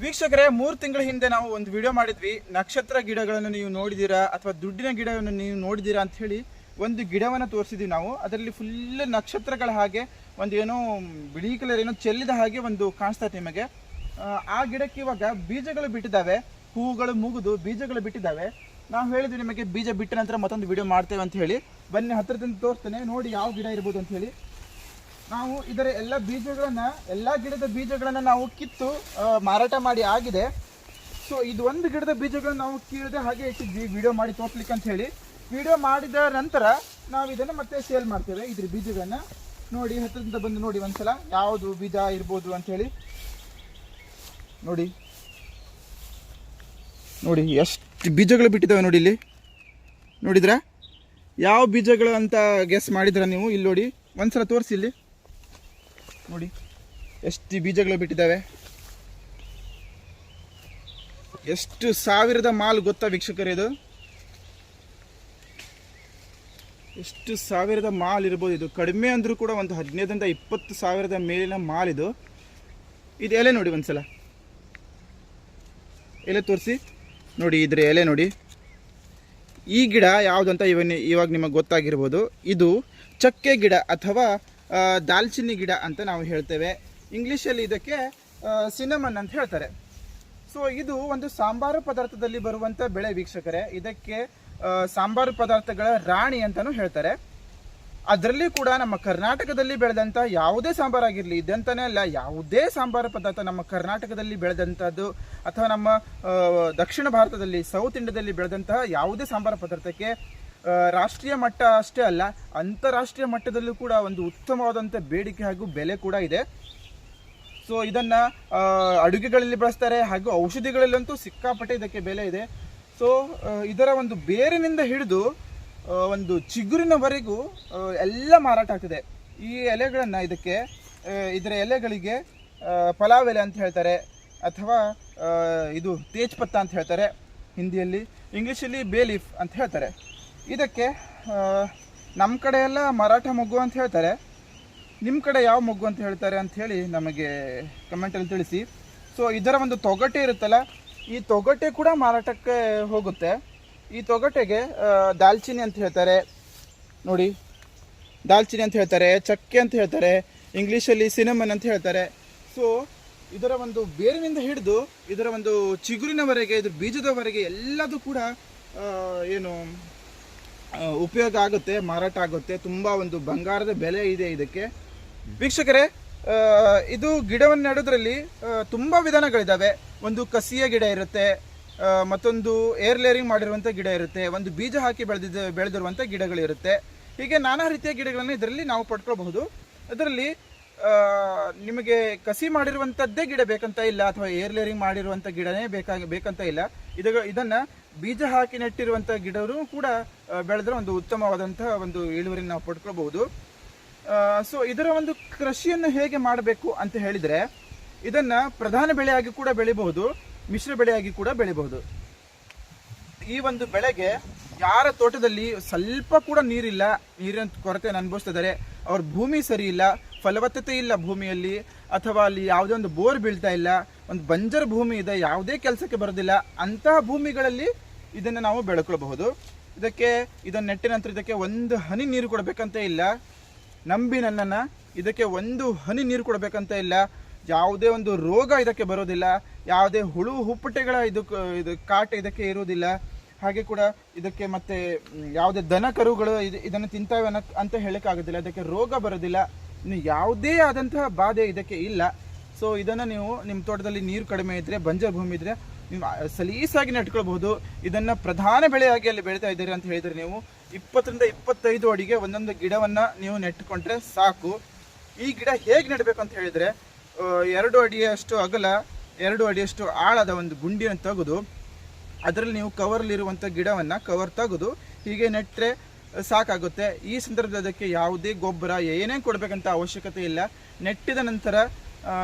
ವೀಕ್ಷಕರೇ ಮೂರು ತಿಂಗಳ ಹಿಂದೆ ನಾವು ಒಂದು ವಿಡಿಯೋ ಮಾಡಿದ್ವಿ. ನಕ್ಷತ್ರ ಗಿಡಗಳನ್ನು ನೀವು ನೋಡಿದ್ದೀರಾ ಅಥವಾ ದುಡ್ಡಿನ ಗಿಡವನ್ನು ನೀವು ನೋಡಿದ್ದೀರಾ ಅಂತ ಹೇಳಿ ಒಂದು ಗಿಡವನ್ನು ತೋರಿಸಿದ್ವಿ ನಾವು. ಅದರಲ್ಲಿ ಫುಲ್ ನಕ್ಷತ್ರಗಳ ಹಾಗೆ ಒಂದು ಏನೋ ಬಿಳಿ ಕಲರ್ ಏನೋ ಚೆಲ್ಲಿದ ಹಾಗೆ ಒಂದು ಕಾಣಿಸ್ತಾ ನಿಮಗೆ. ಆ, ಆ ಗಿಡಕ್ಕೆ ಇವಾಗ ಬೀಜಗಳು ಬಿಟ್ಟಿದ್ದಾವೆ. ಹೂವುಗಳು ಮುಗಿದು ಬೀಜಗಳು ಬಿಟ್ಟಿದ್ದಾವೆ. ನಾವು ಹೇಳಿದ್ವಿ ನಿಮಗೆ ಬೀಜ ಬಿಟ್ಟ ನಂತರ ಮತ್ತೊಂದು ವಿಡಿಯೋ ಮಾಡ್ತೇವೆ ಅಂತ ಹೇಳಿ. ಬನ್ನಿ ಹತ್ತಿರದಿಂದ ತೋರಿಸ್ತೇನೆ. ನೋಡಿ ಯಾವ ಗಿಡ ಇರ್ಬೋದು ಅಂತ ಹೇಳಿ. ನಾವು ಇದರ ಎಲ್ಲ ಬೀಜಗಳನ್ನ, ಎಲ್ಲ ಗಿಡದ ಬೀಜಗಳನ್ನ ನಾವು ಕಿತ್ತು ಮಾರಾಟ ಮಾಡಿ ಆಗಿದೆ. ಸೊ ಇದು ಒಂದು ಗಿಡದ ಬೀಜಗಳನ್ನ ನಾವು ಕೀಳದೆ ಹಾಗೆ ಇಟ್ಟಿದ್ವಿ ವಿಡಿಯೋ ಮಾಡಿ ತೋರ್ಸ್ಲಿಕ್ಕೆ ಅಂತ ಹೇಳಿ. ವಿಡಿಯೋ ಮಾಡಿದ ನಂತರ ನಾವು ಇದನ್ನು ಮತ್ತೆ ಸೇಲ್ ಮಾಡ್ತೇವೆ, ಇದ್ರ ಬೀಜಗಳನ್ನ. ನೋಡಿ ಹತ್ತಿರದಿಂದ ಬಂದು ನೋಡಿ ಒಂದ್ಸಲ, ಯಾವುದು ಬೀಜ ಇರ್ಬೋದು ಅಂತ ಹೇಳಿ. ನೋಡಿ. ನೋಡಿ, ಎಷ್ಟು ಬೀಜಗಳು ಬಿಟ್ಟಿದ್ದಾವೆ ನೋಡಿ ಇಲ್ಲಿ. ನೋಡಿದ್ರಾ? ಯಾವ ಬೀಜಗಳು ಅಂತ ಗೆಸ್ ಮಾಡಿದ್ರ ನೀವು? ಇಲ್ಲಿ ನೋಡಿ, ಒಂದ್ಸಲ ತೋರಿಸಿ ಇಲ್ಲಿ. ನೋಡಿ. ಎಷ್ಟು ಬೀಜಗಳು ಬಿಟ್ಟಿದ್ದಾವೆ? ಎಷ್ಟು ಸಾವಿರದ ಮಾಲ್ ಗೊತ್ತಾ ವೀಕ್ಷಕರು ಇದು? ಎಷ್ಟು ಸಾವಿರದ ಮಾಲ್ ಇರ್ಬೋದು ಇದು. ಕಡಿಮೆ ಅಂದರೂ ಕೂಡ ಒಂದು ಹದಿನೈದರಿಂದ ಇಪ್ಪತ್ತು ಸಾವಿರದ ಮೇಲಿನ ಮಾಲ್ ಇದು. ಇದು ಎಲೆ ನೋಡಿ ಒಂದ್ಸಲ. ಎಲೆ ತೋರಿಸಿ. ನೋಡಿ, ಇದ್ರ ಎಲೆ ನೋಡಿ. ಈ ಗಿಡ ಯಾವುದಂತ ಇವನ್ ಇವಾಗ ನಿಮಗೆ ಗೊತ್ತಾಗಿರ್ಬೋದು. ಇದು ಚಕ್ಕೆ ಗಿಡ ಅಥವಾ ದಾಲ್ಚಿನ್ನಿ ಗಿಡ ಅಂತ ನಾವು ಹೇಳ್ತೇವೆ. ಇಂಗ್ಲೀಷಲ್ಲಿ ಇದಕ್ಕೆ ಸಿನಮನ್ ಅಂತ ಹೇಳ್ತಾರೆ. ಸೊ ಇದು ಒಂದು ಸಾಂಬಾರು ಪದಾರ್ಥದಲ್ಲಿ ಬರುವಂಥ ಬೆಳೆ ವೀಕ್ಷಕರೇ. ಇದಕ್ಕೆ ಸಾಂಬಾರು ಪದಾರ್ಥಗಳ ರಾಣಿ ಅಂತಲೂ ಹೇಳ್ತಾರೆ. ಅದರಲ್ಲಿ ಕೂಡ ನಮ್ಮ ಕರ್ನಾಟಕದಲ್ಲಿ ಬೆಳೆದಂಥ ಯಾವುದೇ ಸಾಂಬಾರಾಗಿರಲಿ ಇದಂತಾನೆ ಅಲ್ಲ, ಯಾವುದೇ ಸಾಂಬಾರು ಪದಾರ್ಥ ನಮ್ಮ ಕರ್ನಾಟಕದಲ್ಲಿ ಬೆಳೆದಂಥದ್ದು ಅಥವಾ ನಮ್ಮ ದಕ್ಷಿಣ ಭಾರತದಲ್ಲಿ, ಸೌತ್ ಇಂಡಿಯಾದಲ್ಲಿ ಬೆಳೆದಂತಹ ಯಾವುದೇ ಸಾಂಬಾರು ಪದಾರ್ಥಕ್ಕೆ ರಾಷ್ಟ್ರೀಯ ಮಟ್ಟ ಅಷ್ಟೇ ಅಲ್ಲ, ಅಂತಾರಾಷ್ಟ್ರೀಯ ಮಟ್ಟದಲ್ಲೂ ಕೂಡ ಒಂದು ಉತ್ತಮವಾದಂಥ ಬೇಡಿಕೆ ಹಾಗೂ ಬೆಲೆ ಕೂಡ ಇದೆ. ಸೊ ಇದನ್ನು ಅಡುಗೆಗಳಲ್ಲಿ ಬಳಸ್ತಾರೆ ಹಾಗೂ ಔಷಧಿಗಳಲ್ಲಂತೂ ಸಿಕ್ಕಾಪಟ್ಟೆ ಇದಕ್ಕೆ ಬೆಲೆ ಇದೆ. ಸೊ ಇದರ ಒಂದು ಬೇರಿನಿಂದ ಹಿಡಿದು ಒಂದು ಚಿಗುರಿನವರೆಗೂ ಎಲ್ಲ ಮಾರಾಟ ಆಗ್ತದೆ. ಈ ಎಲೆಗಳನ್ನು ಇದಕ್ಕೆ ಇದರ ಎಲೆಗಳಿಗೆ ಪಲಾವ್ ಎಲೆ ಅಂತ ಹೇಳ್ತಾರೆ, ಅಥವಾ ಇದು ತೇಜ್ ಪತ್ತ ಅಂತ ಹೇಳ್ತಾರೆ, ಹಿಂದಿಯಲ್ಲಿ ಇಂಗ್ಲೀಷಲ್ಲಿ ಬೇಲೀಫ್ ಅಂತ ಹೇಳ್ತಾರೆ. ಇದಕ್ಕೆ ನಮ್ಮ ಕಡೆ ಮರಾಠ ಮೊಗ್ಗು ಅಂತ ಹೇಳ್ತಾರೆ. ನಿಮ್ಮ ಕಡೆ ಯಾವ ಮೊಗ್ಗು ಅಂತ ಹೇಳ್ತಾರೆ ಅಂತ ಹೇಳಿ ನಮಗೆ ಕಮೆಂಟಲ್ಲಿ ತಿಳಿಸಿ. ಸೊ ಇದರ ಒಂದು ತೊಗಟೆ ಇರುತ್ತಲ್ಲ, ಈ ತೊಗಟೆ ಕೂಡ ಮಾರಾಟಕ್ಕೆ ಹೋಗುತ್ತೆ. ಈ ತೊಗಟೆಗೆ ದಾಲ್ಚಿನಿ ಅಂತ ಹೇಳ್ತಾರೆ. ನೋಡಿ, ದಾಲ್ಚಿನ್ನಿ ಅಂತ ಹೇಳ್ತಾರೆ, ಚಕ್ಕೆ ಅಂತ ಹೇಳ್ತಾರೆ, ಇಂಗ್ಲೀಷಲ್ಲಿ ಸಿನಮನ್ ಅಂತ ಹೇಳ್ತಾರೆ. ಸೊ ಇದರ ಒಂದು ಬೇರಿನಿಂದ ಹಿಡಿದು, ಇದರ ಒಂದು ಚಿಗುರಿನವರೆಗೆ, ಇದ್ರ ಬೀಜದವರೆಗೆ ಎಲ್ಲದೂ ಕೂಡ ಏನು ಉಪಯೋಗ ಆಗುತ್ತೆ, ಮಾರಾಟ ಆಗುತ್ತೆ, ತುಂಬ ಒಂದು ಬಂಗಾರದ ಬೆಲೆ ಇದೆ ಇದಕ್ಕೆ. ವೀಕ್ಷಕರೇ ಇದು ಗಿಡವನ್ನು ನೆಡೋದ್ರಲ್ಲಿ ತುಂಬ ವಿಧಾನಗಳಿದ್ದಾವೆ ಒಂದು ಕಸಿಯ ಗಿಡ ಇರುತ್ತೆ ಮತ್ತೊಂದು ಏರ್ ಲೇರಿಂಗ್ ಮಾಡಿರುವಂಥ ಗಿಡ ಇರುತ್ತೆ, ಒಂದು ಬೀಜ ಹಾಕಿ ಬೆಳೆದಿದ್ದ ಬೆಳೆದಿರುವಂಥ ಗಿಡಗಳಿರುತ್ತೆ. ಹೀಗೆ ನಾನಾ ರೀತಿಯ ಗಿಡಗಳನ್ನು ಇದರಲ್ಲಿ ನಾವು ಪಡ್ಕೊಳ್ಬಹುದು. ಅದರಲ್ಲಿ ನಿಮಗೆ ಕಸಿ ಮಾಡಿರುವಂಥದ್ದೇ ಗಿಡ ಬೇಕಂತ ಇಲ್ಲ, ಅಥವಾ ಏರ್ ಲೇರಿಂಗ್ ಮಾಡಿರುವಂಥ ಗಿಡನೇ ಬೇಕಾಗಿ, ಬೇಕಂತ ಇಲ್ಲ. ಇದು ಇದನ್ನ ಬೀಜ ಹಾಕಿ ನೆಟ್ಟಿರುವಂಥ ಗಿಡರು ಕೂಡ ಬೆಳೆದ್ರೆ ಒಂದು ಉತ್ತಮವಾದಂತಹ ಒಂದು ಇಳುವರಿ ನಾವು ಪಡ್ಕೊಳ್ಬಹುದು. ಸೊ ಇದರ ಒಂದು ಕೃಷಿಯನ್ನು ಹೇಗೆ ಮಾಡಬೇಕು ಅಂತ ಹೇಳಿದರೆ, ಇದನ್ನ ಪ್ರಧಾನ ಬೆಳೆಯಾಗಿ ಕೂಡ ಬೆಳಿಬಹುದು, ಮಿಶ್ರ ಬೆಳೆಯಾಗಿ ಕೂಡ ಬೆಳಿಬಹುದು. ಈ ಒಂದು ಬೆಳೆಗೆ ಯಾರ ತೋಟದಲ್ಲಿ ಸ್ವಲ್ಪ ಕೂಡ ನೀರಿಲ್ಲ, ನೀರಿನ ಕೊರತೆಯನ್ನು ಅನುಭವಿಸ್ತಿದ್ದಾರೆ, ಅವ್ರ ಭೂಮಿ ಸರಿ ಇಲ್ಲ, ಫಲವತ್ತತೆ ಇಲ್ಲ ಭೂಮಿಯಲ್ಲಿ, ಅಥವಾ ಅಲ್ಲಿ ಯಾವುದೇ ಒಂದು ಬೋರ್ ಬೀಳ್ತಾ ಇಲ್ಲ, ಒಂದು ಬಂಜರ್ ಭೂಮಿ ಇದೆ, ಯಾವುದೇ ಕೆಲಸಕ್ಕೆ ಬರೋದಿಲ್ಲ, ಅಂತಹ ಭೂಮಿಗಳಲ್ಲಿ ಇದನ್ನು ನಾವು ಬೆಳ್ಕೊಳ್ಬಹುದು. ಇದಕ್ಕೆ ಇದನ್ನು ನೆಟ್ಟಿನ ನಂತರ ಇದಕ್ಕೆ ಒಂದು ಹನಿ ನೀರು ಕೊಡಬೇಕಂತ ಇಲ್ಲ. ನಂಬಿ ನನ್ನನ್ನು, ಇದಕ್ಕೆ ಒಂದು ಹನಿ ನೀರು ಕೊಡಬೇಕಂತ ಇಲ್ಲ. ಯಾವುದೇ ಒಂದು ರೋಗ ಇದಕ್ಕೆ ಬರೋದಿಲ್ಲ. ಯಾವುದೇ ಹುಳು, ಹುಪ್ಪಟೆಗಳ ಇದು ಕಾಟ ಇದಕ್ಕೆ ಇರುವುದಿಲ್ಲ. ಹಾಗೆ ಕೂಡ ಇದಕ್ಕೆ ಮತ್ತೆ ಯಾವುದೇ ದನ ಕರುಗಳು ಇದು, ಇದನ್ನು ತಿಂತಾವೆ ಅಂತ ಹೇಳೋಕ್ಕಾಗೋದಿಲ್ಲ. ಇದಕ್ಕೆ ರೋಗ ಬರೋದಿಲ್ಲ. ಇನ್ನು ಯಾವುದೇ ಆದಂತಹ ಬಾಧೆ ಇದಕ್ಕೆ ಇಲ್ಲ. ಸೊ ಇದನ್ನು ನೀವು ನಿಮ್ಮ ತೋಟದಲ್ಲಿ ನೀರು ಕಡಿಮೆ ಇದ್ದರೆ ಬಂಜರ್ ಭೂಮಿ ಇದ್ದರೆ ಸಲೀಸಾಗಿ ನೆಟ್ಕೊಳ್ಬಹುದು. ಇದನ್ನು ಪ್ರಧಾನ ಬೆಳೆಯಾಗಿ ಅಲ್ಲಿ ಬೆಳೀತಾ ಇದ್ದೀರಿ ಅಂತ ಹೇಳಿದರೆ ನೀವು ಇಪ್ಪತ್ತರಿಂದ ಇಪ್ಪತ್ತೈದು ಅಡಿಗೆ ಒಂದೊಂದು ಗಿಡವನ್ನು ನೀವು ನೆಟ್ಕೊಂಡ್ರೆ ಸಾಕು. ಈ ಗಿಡ ಹೇಗೆ ನೆಡಬೇಕು ಅಂತ ಹೇಳಿದರೆ ಎರಡು ಅಡಿಯಷ್ಟು ಅಗಲ, ಎರಡು ಅಡಿಯಷ್ಟು ಆಳದ ಒಂದು ಗುಂಡಿಯನ್ನು ತೆಗೆದು ಅದರಲ್ಲಿ ನೀವು ಕವರ್ಲಿರುವಂಥ ಗಿಡವನ್ನು ಕವರ್ ತೆಗೆದು ಹೀಗೆ ನೆಟ್ಟರೆ ಸಾಕಾಗುತ್ತೆ. ಈ ಸಂದರ್ಭದಲ್ಲಿ ಅದಕ್ಕೆ ಯಾವುದೇ ಗೊಬ್ಬರ, ಏನೇನು ಕೊಡಬೇಕಂತ ಅವಶ್ಯಕತೆ ಇಲ್ಲ. ನೆಟ್ಟಿದ ನಂತರ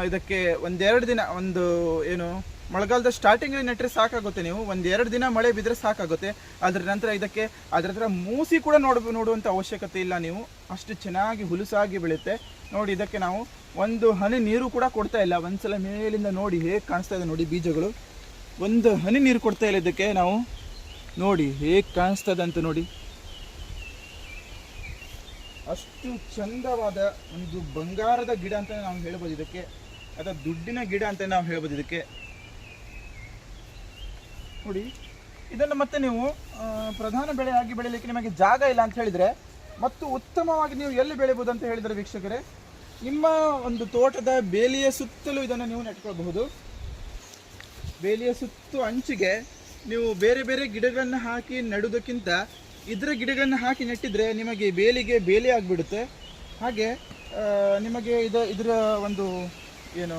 ಇದಕ್ಕೆ ಒಂದೆರಡು ದಿನ, ಒಂದು, ಏನು ಮಳೆಗಾಲದ ಸ್ಟಾರ್ಟಿಂಗಲ್ಲಿ ನೆಟ್ಟರೆ ಸಾಕಾಗುತ್ತೆ ನೀವು. ಒಂದೆರಡು ದಿನ ಮಳೆ ಬಿದ್ದರೆ ಸಾಕಾಗುತ್ತೆ. ಅದರ ನಂತರ ಇದಕ್ಕೆ, ಅದರ ಹತ್ರ ಮೂಸಿ ಕೂಡ ನೋಡ ನೋಡುವಂಥ ಅವಶ್ಯಕತೆ ಇಲ್ಲ ನೀವು. ಅಷ್ಟು ಚೆನ್ನಾಗಿ ಹುಲುಸಾಗಿ ಬೆಳೆಯುತ್ತೆ. ನೋಡಿ, ಇದಕ್ಕೆ ನಾವು ಒಂದು ಹನಿ ನೀರು ಕೂಡ ಕೊಡ್ತಾ ಇಲ್ಲ. ಒಂದ್ಸಲ ಮೇಲಿಂದ ನೋಡಿ ಹೇಗೆ ಕಾಣಿಸ್ತಾ ಇದೆ ನೋಡಿ ಬೀಜಗಳು. ಒಂದು ಹನಿ ನೀರು ಕೊಡ್ತಾ ಇಲ್ಲ ಇದಕ್ಕೆ ನಾವು. ನೋಡಿ ಹೇಗೆ ಕಾಣಿಸ್ತಾ ಇದೆ ಅಂತ ನೋಡಿ. ಅಷ್ಟು ಚಂದವಾದ ಒಂದು ಬಂಗಾರದ ಗಿಡ ಅಂತ ನಾವು ಹೇಳ್ಬೋದು ಇದಕ್ಕೆ. ಅಥವಾ ದುಡ್ಡಿನ ಗಿಡ ಅಂತ ನಾವು ಹೇಳ್ಬೋದು ಇದಕ್ಕೆ. ನೋಡಿ ಇದನ್ನು ಮತ್ತೆ ನೀವು ಪ್ರಧಾನ ಬೆಳೆಯಾಗಿ ಬೆಳಿಲಿಕ್ಕೆ ನಿಮಗೆ ಜಾಗ ಇಲ್ಲ ಅಂತ ಹೇಳಿದರೆ, ಮತ್ತು ಉತ್ತಮವಾಗಿ ನೀವು ಎಲ್ಲಿ ಬೆಳಿಬೋದು ಅಂತ ಹೇಳಿದರೆ ವೀಕ್ಷಕರೇ, ನಿಮ್ಮ ಒಂದು ತೋಟದ ಬೇಲಿಯ ಸುತ್ತಲೂ ಇದನ್ನು ನೀವು ನೆಟ್ಕೊಳ್ಬಹುದು. ಬೇಲಿಯ ಸುತ್ತು ಅಂಚಿಗೆ ನೀವು ಬೇರೆ ಬೇರೆ ಗಿಡಗಳನ್ನು ಹಾಕಿ ನೆಡುವುದಕ್ಕಿಂತ ಇದರ ಗಿಡಗಳನ್ನು ಹಾಕಿ ನೆಟ್ಟಿದ್ರೆ ನಿಮಗೆ ಬೇಲಿಗೆ ಬೇಲಿ ಆಗಿಬಿಡುತ್ತೆ. ಹಾಗೆ ನಿಮಗೆ ಇದು ಇದರ ಒಂದು, ಏನು,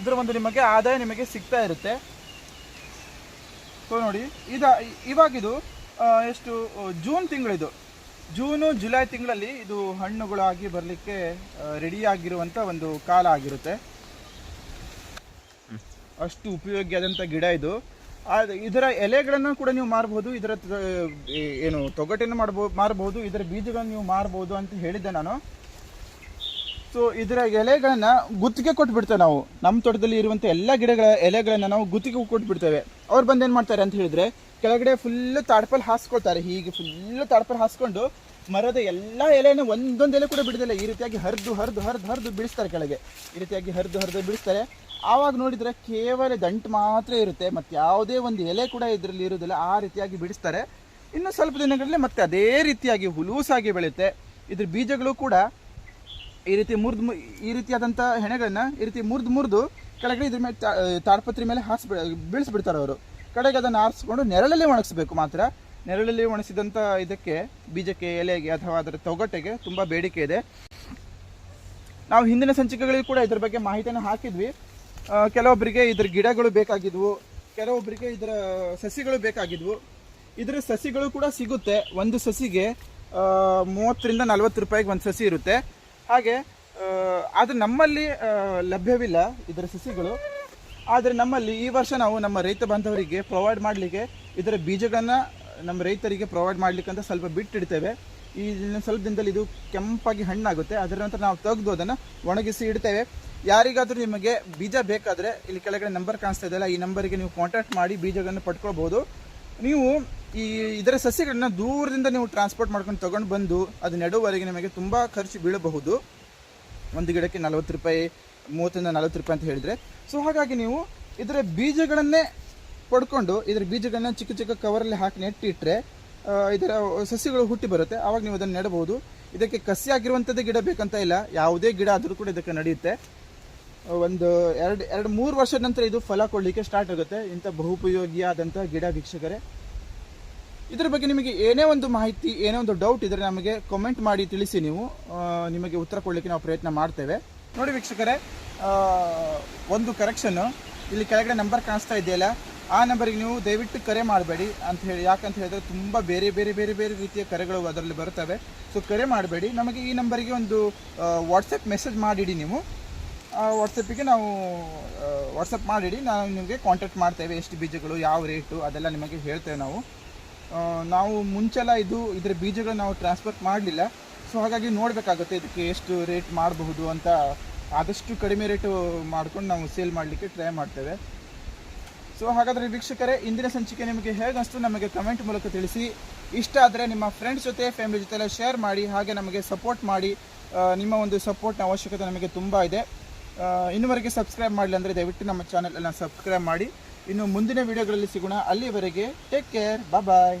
ಇದರ ಒಂದು ನಿಮಗೆ ಆದಾಯ ನಿಮಗೆ ಸಿಗ್ತಾ ಇರುತ್ತೆ. ನೋಡಿ. ಇದ, ಇವಾಗಿದು ಎಷ್ಟು ಜೂನ್ ತಿಂಗಳಿದು. ಜೂನು, ಜುಲೈ ತಿಂಗಳಲ್ಲಿ ಇದು ಹಣ್ಣುಗಳಾಗಿ ಬರಲಿಕ್ಕೆ ರೆಡಿ ಆಗಿರುವಂಥ ಒಂದು ಕಾಲ ಆಗಿರುತ್ತೆ. ಅಷ್ಟು ಉಪಯೋಗಿಯಾದಂಥ ಗಿಡ ಇದು. ಇದರ ಎಲೆಗಳನ್ನು ಕೂಡ ನೀವು ಮಾರ್ಬೋದು, ಇದರ ಏನು ತೊಗಟೆಯನ್ನು ಮಾಡ್ಬೋದು ಮಾರ್ಬೋದು, ಇದರ ಬೀಜಗಳನ್ನು ನೀವು ಮಾರ್ಬೋದು ಅಂತ ಹೇಳಿದ್ದೆ ನಾನು. ಸೊ ಇದರ ಎಲೆಗಳನ್ನ ಗುತ್ತಿಗೆ ಕೊಟ್ಬಿಡ್ತೇವೆ ನಾವು. ನಮ್ಮ ತೋಟದಲ್ಲಿ ಇರುವಂಥ ಎಲ್ಲ ಗಿಡಗಳ ಎಲೆಗಳನ್ನ ನಾವು ಗುತ್ತಿಗೆ ಕೊಟ್ಬಿಡ್ತೇವೆ. ಅವ್ರು ಬಂದು ಏನು ಮಾಡ್ತಾರೆ ಅಂತ ಹೇಳಿದ್ರೆ, ಕೆಳಗಡೆ ಫುಲ್ ತಾಡ್ಪಲ್ ಹಾಸ್ಕೊಳ್ತಾರೆ. ಹೀಗೆ ಫುಲ್ ತಾಡ್ಪಲ್ ಹಾಸ್ಕೊಂಡು ಮರದ ಎಲ್ಲ ಎಲೆನ ಒಂದೊಂದು ಎಲೆ ಕೂಡ ಬಿಡದಿಲ್ಲ. ಈ ರೀತಿಯಾಗಿ ಹರಿದು ಹರಿದು ಹರಿದು ಹರಿದು ಬಿಡಿಸ್ತಾರೆ ಕೆಳಗೆ. ಈ ರೀತಿಯಾಗಿ ಹರಿದು ಹರಿದು ಬಿಡಿಸ್ತಾರೆ ಆವಾಗ ನೋಡಿದ್ರೆ ಕೇವಲ ದಂಟು ಮಾತ್ರ ಇರುತ್ತೆ. ಮತ್ತೆ ಯಾವುದೇ ಒಂದು ಎಲೆ ಕೂಡ ಇದರಲ್ಲಿ ಇರುವುದಿಲ್ಲ ಆ ರೀತಿಯಾಗಿ ಬಿಡಿಸ್ತಾರೆ. ಇನ್ನು ಸ್ವಲ್ಪ ದಿನಗಳಲ್ಲಿ ಮತ್ತೆ ಅದೇ ರೀತಿಯಾಗಿ ಹುಲೂಸಾಗಿ ಬೆಳೆಯುತ್ತೆ. ಇದ್ರ ಬೀಜಗಳು ಕೂಡ ಈ ರೀತಿ ಮುರಿದು ಈ ರೀತಿಯಾದಂಥ ಹೆಣೆಗಳನ್ನ ಈ ರೀತಿ ಮುರಿದು ಮುರಿದು ಕೆಳಗಡೆ ಇದ್ರ ಮೇಲೆ ತಾಡ್ಪತ್ರಿ ಮೇಲೆ ಹಾಸ್ ಬೀಳಿಸ್ಬಿಡ್ತಾರೆ ಅವರು. ಕಡೆಗೆ ಅದನ್ನು ಆರಿಸ್ಕೊಂಡು ನೆರಳಲ್ಲಿ ಒಣಗಿಸ್ಬೇಕು ಮಾತ್ರ. ನೆರಳಲ್ಲಿ ಒಣಗಿಸಿದಂಥ ಇದಕ್ಕೆ ಬೀಜಕ್ಕೆ, ಎಲೆಗೆ ಅಥವಾ ಅದರ ತೊಗಟೆಗೆ ತುಂಬ ಬೇಡಿಕೆ ಇದೆ. ನಾವು ಹಿಂದಿನ ಸಂಚಿಕೆಗಳಿಗೆ ಕೂಡ ಇದ್ರ ಬಗ್ಗೆ ಮಾಹಿತಿಯನ್ನು ಹಾಕಿದ್ವಿ. ಕೆಲವೊಬ್ಬರಿಗೆ ಇದ್ರ ಗಿಡಗಳು ಬೇಕಾಗಿದ್ವು ಕೆಲವೊಬ್ಬರಿಗೆ ಇದರ ಸಸಿಗಳು ಬೇಕಾಗಿದ್ವು. ಇದರ ಸಸಿಗಳು ಕೂಡ ಸಿಗುತ್ತೆ. ಒಂದು ಸಸಿಗೆ ಮೂವತ್ತರಿಂದ ನಲವತ್ತು ರೂಪಾಯಿಗೆ ಒಂದು ಸಸಿ ಇರುತ್ತೆ. ಹಾಗೆ ಆದರೆ ನಮ್ಮಲ್ಲಿ ಲಭ್ಯವಿಲ್ಲ ಇದರ ಸಸಿಗಳು. ಆದರೆ ನಮ್ಮಲ್ಲಿ ಈ ವರ್ಷ ನಾವು ನಮ್ಮ ರೈತ ಬಾಂಧವರಿಗೆ ಪ್ರೊವೈಡ್ ಮಾಡಲಿಕ್ಕೆ, ಇದರ ಬೀಜಗಳನ್ನು ನಮ್ಮ ರೈತರಿಗೆ ಪ್ರೊವೈಡ್ ಮಾಡ್ಲಿಕ್ಕೆ ಅಂತ ಸ್ವಲ್ಪ ಬಿಟ್ಟಿಡ್ತೇವೆ. ಈ ಸ್ವಲ್ಪ ದಿನದಲ್ಲಿ ಇದು ಕೆಂಪಾಗಿ ಹಣ್ಣಾಗುತ್ತೆ. ಅದರ ನಂತರ ನಾವು ತೆಗೆದು ಅದನ್ನು ಒಣಗಿಸಿ ಇಡ್ತೇವೆ. ಯಾರಿಗಾದರೂ ನಿಮಗೆ ಬೀಜ ಬೇಕಾದರೆ, ಇಲ್ಲಿ ಕೆಳಗಡೆ ನಂಬರ್ ಕಾಣಿಸ್ತಾ ಇದೆಯಲ್ಲ ಈ ನಂಬರಿಗೆ ನೀವು ಕಾಂಟ್ಯಾಕ್ಟ್ ಮಾಡಿ ಬೀಜಗಳನ್ನು ಪಡ್ಕೊಳ್ಬೋದು. ನೀವು ಈ ಇದರ ಸಸ್ಯಗಳನ್ನ ದೂರದಿಂದ ನೀವು ಟ್ರಾನ್ಸ್ಪೋರ್ಟ್ ಮಾಡ್ಕೊಂಡು ತಗೊಂಡು ಬಂದು ಅದು ನೆಡುವವರೆಗೆ ನಿಮಗೆ ತುಂಬ ಖರ್ಚು ಬೀಳಬಹುದು. ಒಂದು ಗಿಡಕ್ಕೆ ನಲವತ್ತು ರೂಪಾಯಿ, ಮೂವತ್ತರಿಂದ ನಲವತ್ತು ರೂಪಾಯಿ ಅಂತ ಹೇಳಿದರೆ. ಸೊ ಹಾಗಾಗಿ ನೀವು ಇದರ ಬೀಜಗಳನ್ನೇ ಪಡ್ಕೊಂಡು, ಇದರ ಬೀಜಗಳನ್ನ ಚಿಕ್ಕ ಚಿಕ್ಕ ಕವರಲ್ಲಿ ಹಾಕಿ ನೆಟ್ಟಿಟ್ಟರೆ ಇದರ ಸಸ್ಯಗಳು ಹುಟ್ಟಿ ಬರುತ್ತೆ. ಆವಾಗ ನೀವು ಅದನ್ನು ನೆಡಬಹುದು. ಇದಕ್ಕೆ ಕಸಿ ಆಗಿರುವಂಥದ್ದೇ ಗಿಡ ಬೇಕಂತ ಇಲ್ಲ. ಯಾವುದೇ ಗಿಡ ಆದರೂ ಕೂಡ ಇದಕ್ಕೆ ನಡೆಯುತ್ತೆ. ಒಂದು ಎರಡು ಎರಡು, ಮೂರು ವರ್ಷದ ನಂತರ ಇದು ಫಲ ಕೊಡಲಿಕ್ಕೆ ಸ್ಟಾರ್ಟ್ ಆಗುತ್ತೆ. ಇಂಥ ಬಹುಪಯೋಗಿಯಾದಂಥ ಗಿಡ ವೀಕ್ಷಕರೇ. ಇದ್ರ ಬಗ್ಗೆ ನಿಮಗೆ ಏನೇ ಒಂದು ಮಾಹಿತಿ, ಏನೇ ಒಂದು ಡೌಟ್ ಇದ್ರೆ ನಮಗೆ ಕಮೆಂಟ್ ಮಾಡಿ ತಿಳಿಸಿ ನೀವು. ನಿಮಗೆ ಉತ್ತರ ಕೊಡಲಿಕ್ಕೆ ನಾವು ಪ್ರಯತ್ನ ಮಾಡ್ತೇವೆ. ನೋಡಿ ವೀಕ್ಷಕರೇ ಒಂದು ಕರೆಕ್ಷನ್ನು ಇಲ್ಲಿ ಕೆಳಗಡೆ ನಂಬರ್ ಕಾಣಿಸ್ತಾ ಇದೆಯಲ್ಲ? ಆ ನಂಬರಿಗೆ ನೀವು ದಯವಿಟ್ಟು ಕರೆ ಮಾಡಬೇಡಿ ಅಂತ ಹೇಳಿ. ಯಾಕಂತ ಹೇಳಿದ್ರೆ ತುಂಬ ಬೇರೆ ಬೇರೆ ಬೇರೆ ಬೇರೆ ರೀತಿಯ ಕರೆಗಳು ಅದರಲ್ಲಿ ಬರ್ತವೆ ಸೊ ಕರೆ ಮಾಡಬೇಡಿ. ನಮಗೆ ಈ ನಂಬರಿಗೆ ಒಂದು ವಾಟ್ಸಪ್ ಮೆಸೇಜ್ ಮಾಡಿಡಿ ನೀವು. ಆ ವಾಟ್ಸಪ್ಪಿಗೆ ನಾವು ವಾಟ್ಸಪ್ ಮಾಡಿಡಿ. ನಾವು ನಿಮಗೆ ಕಾಂಟ್ಯಾಕ್ಟ್ ಮಾಡ್ತೇವೆ. ಎಷ್ಟು ಬೀಜಗಳು, ಯಾವ ರೇಟು ಅದೆಲ್ಲ ನಿಮಗೆ ಹೇಳ್ತೇವೆ ನಾವು. ನಾವು ಮುಂಚೆಲ್ಲ ಇದು ಇದರ ಬೀಜಗಳು ನಾವು ಟ್ರಾನ್ಸ್ಪೋರ್ಟ್ ಮಾಡಲಿಲ್ಲ. ಸೊ ಹಾಗಾಗಿ ನೋಡಬೇಕಾಗುತ್ತೆ ಇದಕ್ಕೆ ಎಷ್ಟು ರೇಟ್ ಮಾಡಬಹುದು ಅಂತ ಆದಷ್ಟು ಕಡಿಮೆ ರೇಟು ಮಾಡ್ಕೊಂಡು ನಾವು ಸೇಲ್ ಮಾಡಲಿಕ್ಕೆ ಟ್ರೈ ಮಾಡ್ತೇವೆ. ಸೊ ಹಾಗಾದರೆ ವೀಕ್ಷಕರೇ, ಇಂದಿನ ಸಂಚಿಕೆ ನಿಮಗೆ ಹೇಗಷ್ಟು ನಮಗೆ ಕಮೆಂಟ್ ಮೂಲಕ ತಿಳಿಸಿ. ಇಷ್ಟ ಆದರೆ ನಿಮ್ಮ ಫ್ರೆಂಡ್ಸ್ ಜೊತೆ ಫ್ಯಾಮಿಲಿ ಜೊತೆ ಎಲ್ಲ ಶೇರ್ ಮಾಡಿ, ಹಾಗೆ ನಮಗೆ ಸಪೋರ್ಟ್ ಮಾಡಿ ನಿಮ್ಮ ಒಂದು ಸಪೋರ್ಟ್ನ ಅವಶ್ಯಕತೆ ನಮಗೆ ತುಂಬ ಇದೆ. ಇನ್ನುವರೆಗೆ ಸಬ್ಸ್ಕ್ರೈಬ್ ಮಾಡಲಿ ಅಂದರೆ ದಯವಿಟ್ಟು ನಮ್ಮ ಚಾನಲನ್ನು ಸಬ್ಸ್ಕ್ರೈಬ್ ಮಾಡಿ. ಇನ್ನು ಮುಂದಿನ ವಿಡಿಯೋಗಳಲ್ಲಿ ಸಿಗೋಣ. ಅಲ್ಲಿವರೆಗೆ ಟೇಕ್ ಕೇರ್ ಬಾಯ್